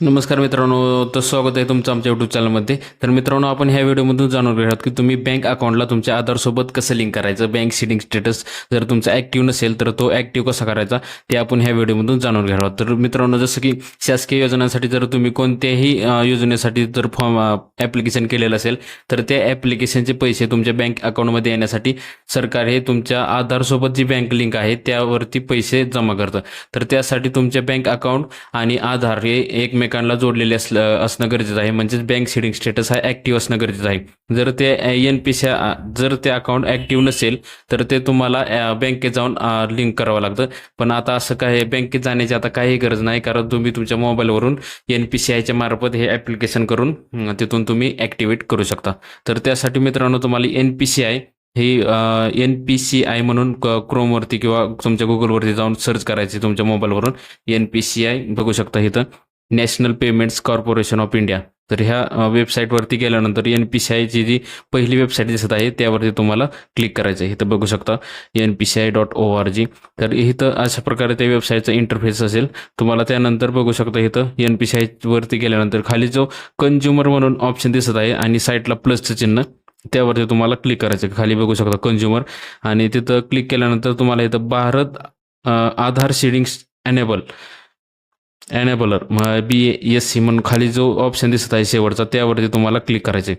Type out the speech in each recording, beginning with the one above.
नमस्कार मित्रांनो तर स्वागत आहे तुमचं आमच्या यूट्यूब चॅनलमध्ये तर मित्रांनो आपण ह्या व्हिडिओमधून जाणून घेणार आहोत की तुम्ही बँक अकाउंटला तुमच्या आधारसोबत कसं लिंक करायचं बँक सिडिंग स्टेटस जर तुमचा ॲक्टिव्ह नसेल तर तो ॲक्टिव्ह कसा करायचा ते आपण ह्या व्हिडिओमधून जाणून घेणार आहोत. तर मित्रांनो जसं की शासकीय योजनांसाठी जर तुम्ही कोणत्याही योजनेसाठी जर फॉर्म ॲप्लिकेशन केलेलं असेल तर त्या ॲप्लिकेशनचे पैसे तुमच्या बँक अकाउंटमध्ये येण्यासाठी सरकार हे तुमच्या आधारसोबत जी बँक लिंक आहे त्यावरती पैसे जमा करतं. तर त्यासाठी तुमच्या बँक अकाउंट आणि आधार हे एकमेकांना जोडलेले असलं असणं गरजेचं आहे. म्हणजेच बँक सिडिंग स्टेटस हा ॲक्टिव्ह असणं गरजेचं आहे. जर ते एन पी सी जर ते अकाउंट ॲक्टिव्ह नसेल तर ते तुम्हाला बँकेत जाऊन लिंक करावं लागतं. पण आता असं काय आहे, बँकेत जाण्याची आता काही गरज नाही कारण तुम्ही तुमच्या मोबाईलवरून एन पी सी आयच्या मार्फत हे ॲप्लिकेशन करून तिथून तुम्ही ॲक्टिवेट करू शकता. तर त्यासाठी मित्रांनो तुम्हाला एन पी सी आय ही एन पी सी आय म्हणून क्रोमवरती किंवा तुमच्या गुगलवरती जाऊन सर्च करायची तुमच्या मोबाईलवरून एन पी सी आय बघू शकता इथं. National payments corporation of India. तर ह्या वेबसाईटवरती गेल्यानंतर एन पी सी आयची जी पहिली वेबसाईट दिसत आहे त्यावरती तुम्हाला क्लिक करायचं आहे. इथं बघू शकता N P C I dot O R G तर इथं अशा प्रकारे त्या वेबसाईटचा इंटरफेस असेल. तुम्हाला त्यानंतर बघू शकता इथं एन पी सी आयवरती गेल्यानंतर खाली जो कंझ्युमर म्हणून ऑप्शन दिसत आहे आणि साईटला प्लसचं चिन्ह त्यावरती तुम्हाला क्लिक करायचं आहे. खाली बघू शकता कंझ्युमर आणि तिथं क्लिक केल्यानंतर तुम्हाला इथं Bharat Aadhaar seeding enable enabler B S C म्हणून खाली जो ऑप्शन दिसत आहे शेवटचा त्यावरती तुम्हाला क्लिक करायचे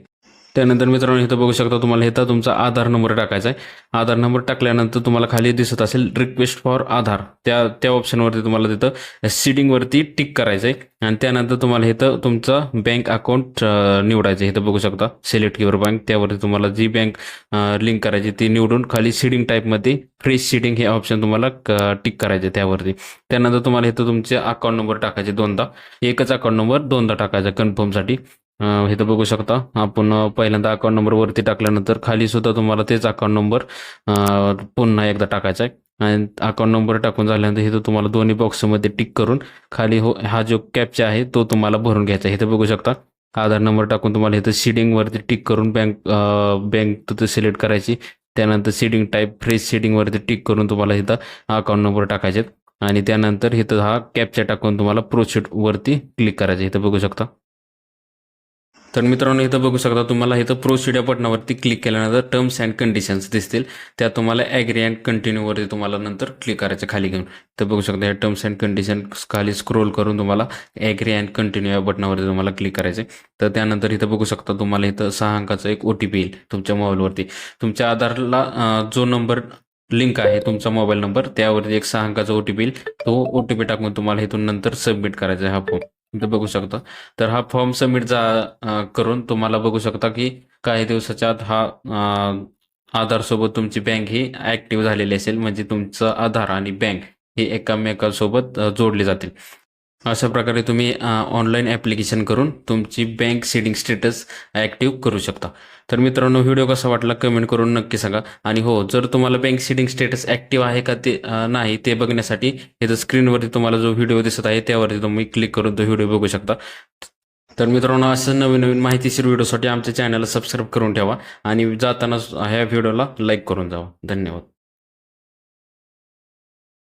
त्यानंतर मित्रांनो इथं बघू शकता तुम्हाला इथं तुमचा आधार नंबर टाकायचा आहे. आधार नंबर टाकल्यानंतर तुम्हाला खाली दिसत असेल रिक्वेस्ट फॉर आधार. त्या त्या ऑप्शनवरती तुम्हाला तिथं सीडिंगवरती टिक करायचं आहे आणि त्यानंतर तुम्हाला इथं तुमचं बँक अकाउंट निवडायचं आहे इथं बघू शकता सिलेक्ट युअर बँक त्यावरती तुम्हाला जी बँक लिंक करायची ती निवडून खाली सीडिंग टाईपमध्ये फ्रेश सीडिंग हे ऑप्शन तुम्हाला टिक करायचे त्यावरती. त्यानंतर तुम्हाला इथं तुमचे अकाउंट नंबर टाकायचे दोनदा. एकच अकाउंट नंबर दोनदा टाकायचा कन्फर्मसाठी इथं बघू शकता. आपण पहिल्यांदा अकाउंट नंबर वरती टाकल्यानंतर खाली सुद्धा तुम्हाला तेच अकाउंट नंबर पुन्हा एकदा टाकायचा आहे. आणि अकाउंट नंबर टाकून झाल्यानंतर इथं तुम्हाला दोन्ही बॉक्समध्ये टिक करून खाली हो हा जो कॅपचा आहे तो तुम्हाला भरून घ्यायचा आहे. इथं बघू शकता. आधार नंबर टाकून तुम्हाला इथं सीडिंगवरती टिक करून बँक बँक तिथं सिलेक्ट करायची. त्यानंतर सीडिंग टाईप फ्रेश सीडिंगवरती टिक करून तुम्हाला इथं अकाउंट नंबर टाकायचे आणि त्यानंतर इथं हा कॅपचा टाकून तुम्हाला प्रोसिडवरती क्लिक करायचे इथं बघू शकता. तर मित्रांनो इथं बघू शकता तुम्हाला इथं प्रोसीड या बटनावरती क्लिक केल्यानंतर टर्म्स अँड कंडिशन्स दिसतील. त्या तुम्हाला ॲग्री अँड कंटिन्यूवरती तुम्हाला नंतर क्लिक करायचं खाली घेऊन. तर बघू शकता या टर्म्स अँड कंडिशन खाली स्क्रोल करून तुम्हाला ॲग्री अँड कंटिन्यू या बटनावरती तुम्हाला क्लिक करायचं तर त्यानंतर इथं बघू शकता तुम्हाला इथं सहा अंकाचं एक ओ टी पी येईल तुमच्या मोबाईलवरती. तुमच्या आधारला जो नंबर लिंक आहे तुमचा मोबाईल नंबर त्यावरती एक सहा अंकाचा ओ टी पी येईल. तो ओ टी पी टाकून तुम्हाला इथून नंतर सबमिट करायचा आहे हा फॉर्म बघू शकता. तर हा फॉर्म सबमिट जा करून तुम्हाला बघू शकता की काही दिवसाच्या आत हा आधार आधारसोबत तुमची बँक ही ऍक्टिव्ह झालेली असेल. म्हणजे तुमचं आधार आणि बँक ही एकामेकासोबत जोडली जातील. अशा प्रकारे तुम्ही ऑनलाईन ॲप्लिकेशन करून तुमची बँक सेडिंग स्टेटस ॲक्टिव्ह करू शकता. तर मित्रांनो व्हिडिओ कसा वाटला कमेंट करून नक्की सांगा. आणि हो जर तुम्हाला बँक सेडिंग स्टेटस ॲक्टिव्ह आहे का ते नाही ते बघण्यासाठी इथं स्क्रीनवरती तुम्हाला जो व्हिडिओ दिसत आहे त्यावरती तुम्ही क्लिक करून तो व्हिडिओ बघू शकता. तर मित्रांनो असं नवीन नवीन माहितीशीर व्हिडिओसाठी आमच्या चॅनलला सबस्क्राईब करून ठेवा. आणि जाताना ह्या व्हिडिओला लाईक करून जावा. धन्यवाद.